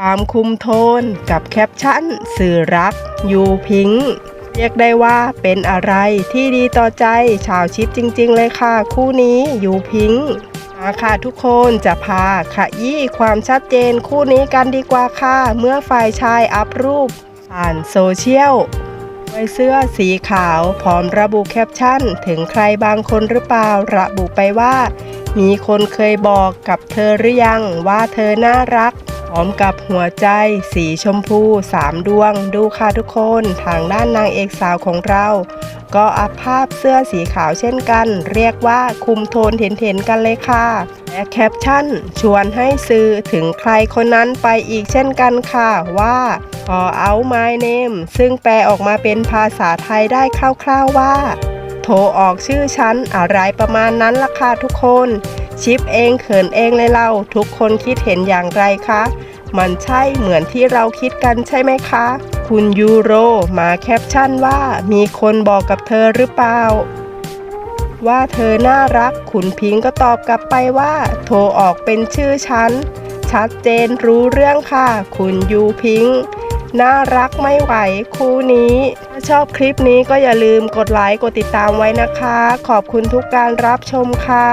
ความคุมโทนกับแคปชั่น สื่อรัก ยูพิงค์เรียกได้ว่าเป็นอะไรที่ดีต่อใจชาวชิปจริง ๆ เลยค่ะ คู่นี้ยูพิงค์มาค่ะทุกคนจะพาขยี้ความชัดเจนคู่นี้กันดีกว่าค่ะ เมื่อฝ่ายชายอัพรูป ผ่านโซเชียลด้วยเสื้อสีขาวพร้อมระบุแคปชั่น ถึงใครบางคนหรือเปล่าระบุไปว่า มีคนเคยบอกกับเธอหรือยังว่าเธอน่ารัก อมกับหัวใจ สีชมพูสามดวง ดูค่ะทุกคน ทางด้านนางเอกสาวของเรา ก็อัพภาพเสื้อสีขาวเช่นกัน เรียกว่าคุมโทนเห็นๆกันเลยค่ะ และแคปชั่น ชวนให้ซื้อถึงใครคนนั้นไปอีกเช่นกันค่ะว่าขอเอา my name ซึ่งแปลออกมาเป็นภาษาไทยได้คร่าวๆว่า โทรออกชื่อฉันอะไรประมาณนั้นล่ะค่ะทุกคน ชิปเองเขินเองเลยเราทุกคนคิดเห็นอย่างไรคะ มันใช่เหมือนที่เราคิดกันใช่ไหมคะ คุณยูโรมาแคปชั่นว่ามีคนบอกกับเธอหรือเปล่าว่าเธอน่ารักคุณพิงก็ตอบกลับไปว่า โทรออกเป็นชื่อฉัน ชัดเจนรู้เรื่องค่ะ คุณยูพิง น่ารักไม่ไหวคู่นี้ ถ้าชอบคลิปนี้ก็อย่าลืมกดไลค์กดติดตามไว้นะคะ ขอบคุณทุกการรับชมค่ะ